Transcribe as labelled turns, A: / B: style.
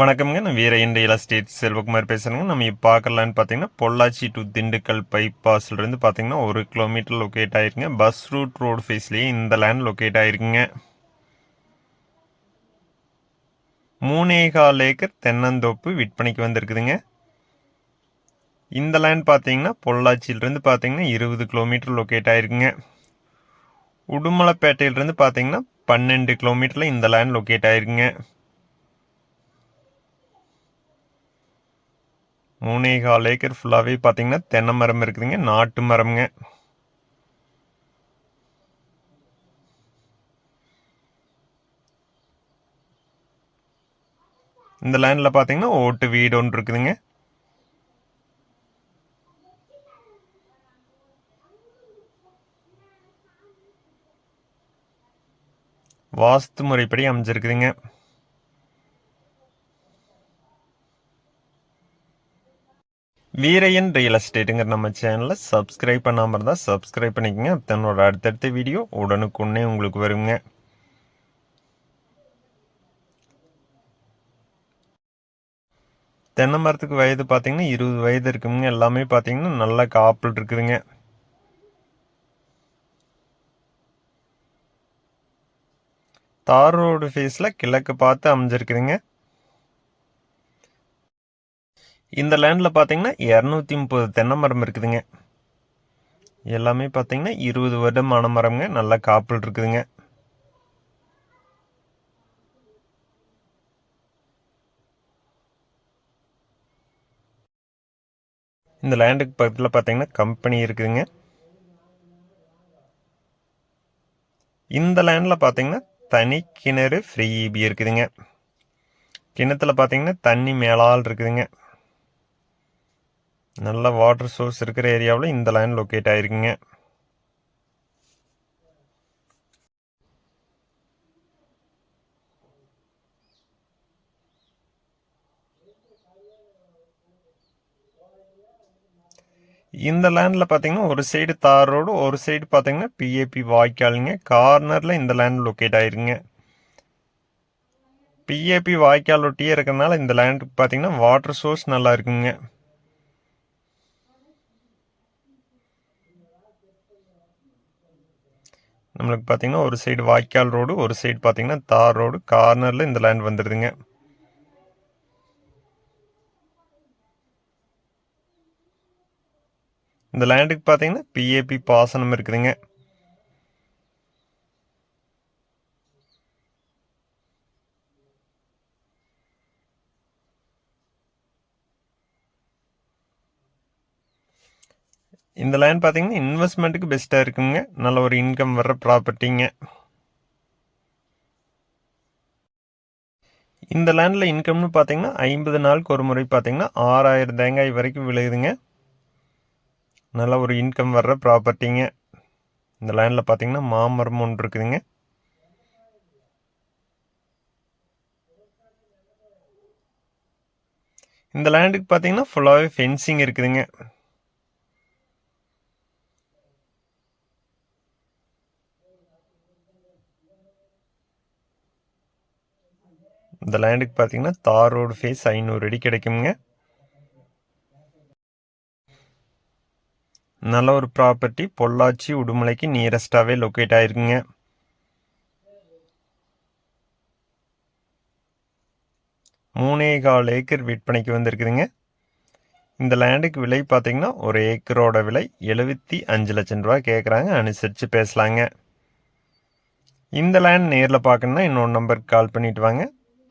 A: வணக்கம்ங்க. நான் வீர இந்திய ஸ்டேட் செல்வகுமார் பேசுகிறேங்க நம்ம இப்போ பார்க்கலான்னு பார்த்தீங்கன்னா பொள்ளாச்சி டு திண்டுக்கல் பைபாஸ்லேருந்து பார்த்தீங்கன்னா ஒரு கிலோமீட்டர் லொக்கேட் ஆயிருக்குங்க. பஸ் ரூட் ரோடு ஃபேஸ்லேயே இந்த லேண்ட் லொக்கேட் ஆயிருக்குங்க. மூணேகால் ஏக்கர் தென்னந்தோப்பு விற்பனைக்கு வந்திருக்குதுங்க. இந்த லேண்ட் பார்த்தீங்கன்னா பொள்ளாச்சியிலேருந்து பார்த்தீங்கன்னா இருபது கிலோமீட்டர் லொக்கேட் ஆயிருக்குங்க. உடுமலைப்பேட்டையிலேருந்து பார்த்தீங்கன்னா பன்னெண்டு கிலோமீட்டரில் இந்த லேண்ட் லொக்கேட் ஆயிருக்குங்க. மூணே கால் ஏக்கர் ஃபுல்லாகவே பார்த்தீங்கன்னா தென்னை மரம் இருக்குதுங்க நாட்டு மரம்ங்க. இந்த லேண்டில் பார்த்தீங்கன்னா ஓட்டு வீடு ஒன்று இருக்குதுங்க. வாஸ்து முறைப்படி அமைஞ்சிருக்குதுங்க. வீரையன் ரியல் எஸ்டேட்டுங்கிற நம்ம சேனலை சப்ஸ்கிரைப் பண்ணாமல் இருந்தால் சப்ஸ்கிரைப் பண்ணிக்கோங்க. தன்னோட அடுத்தடுத்த வீடியோ உடனுக்குன்னே உங்களுக்கு வருங்க. தென்னை மரத்துக்கு வயது பார்த்தீங்கன்னா இருபது வயது இருக்குங்க. எல்லாமே பார்த்தீங்கன்னா நல்லா காப்பிள் இருக்குதுங்க. தார் ரோடு ஃபேஸில் கிழக்கு பார்த்து அமைஞ்சிருக்குதுங்க. இந்த லேண்டில் பார்த்தீங்கன்னா இரநூத்தி முப்பது தென்னை மரம் இருக்குதுங்க. எல்லாமே பார்த்தீங்கன்னா இருபது வருடமான மரம்ங்க. நல்லா காப்பிள் இருக்குதுங்க. இந்த லேண்டுக்கு பக்கத்தில் பார்த்தீங்கன்னா கம்பெனி இருக்குதுங்க. இந்த லேண்டில் பார்த்தீங்கன்னா தனி கிணறு ஃப்ரீ இபி இருக்குதுங்க. கிணத்துல பார்த்தீங்கன்னா தண்ணி மேலால் இருக்குதுங்க. நல்ல வாட்டர் சோர்ஸ் இருக்கிற ஏரியாவில் இந்த லைன் லொக்கேட் ஆகிருக்குங்க இந்த லேண்டில் பார்த்தீங்கன்னா ஒரு சைடு தார் ரோடு ஒரு சைடு பார்த்தீங்கன்னா பிஏபி வாய்க்காலுங்க. கார்னரில் இந்த லேண்ட் லொக்கேட் ஆயிருங்க. பிஏபி வாய்க்கால் ஒட்டியே இருக்கிறதுனால இந்த லேண்டுக்கு பார்த்தீங்கன்னா வாட்டர் சோர்ஸ் நல்லா இருக்குங்க. நம்மளுக்கு பார்த்தீங்கன்னா ஒரு சைடு வாய்க்கால் ரோடு ஒரு சைடு பார்த்தீங்கன்னா தார் ரோடு கார்னரில் இந்த லேண்ட் வந்துடுதுங்க இந்த லேண்டுக்கு பார்த்தீங்கன்னா பிஏபி பாசனம் இருக்குதுங்க. இந்த லேண்ட் பார்த்தீங்கன்னா இன்வெஸ்ட்மெண்ட்டுக்கு பெஸ்ட்டாக இருக்குங்க. நல்ல ஒரு இன்கம் வர்ற ப்ராப்பர்ட்டிங்க இந்த லேண்டில் இன்கம்னு பார்த்தீங்கன்னா ஐம்பது நாளுக்கு ஒரு முறை பார்த்தீங்கன்னா ஆறாயிரம் தேங்காய் வரைக்கும் விழுகுதுங்க. நல்ல ஒரு இன்கம் வர்ற ப்ராப்பர்ட்டிங்க இந்த லேண்டில் பார்த்தீங்கன்னா மாமரம் ஒன்று இருக்குதுங்க. இந்த லேண்டுக்கு பார்த்தீங்கன்னா ஃபுல்லாகவே ஃபென்சிங் இருக்குதுங்க. இந்த லேண்டுக்கு பார்த்தீங்கன்னா தார் ரோடு ஃபேஸ் ஐநூறு அடி கிடைக்குங்க நல்ல ஒரு ப்ராப்பர்ட்டி பொள்ளாச்சி உடுமலைக்கு நியரஸ்டாகவே லொக்கேட் ஆயிருக்குங்க. மூணே கால் ஏக்கர் விற்பனைக்கு வந்திருக்குதுங்க. இந்த லேண்டுக்கு விலை பார்த்தீங்கன்னா ஒரு ஏக்கரோட விலை எழுபத்தி அஞ்சு லட்சம் ரூபா கேட்குறாங்க அனுசரித்து பேசலாங்க. இந்த லேண்ட் நேரில் பார்க்கணுன்னா இன்னொரு நம்பருக்கு கால் பண்ணிவிட்டு வாங்க.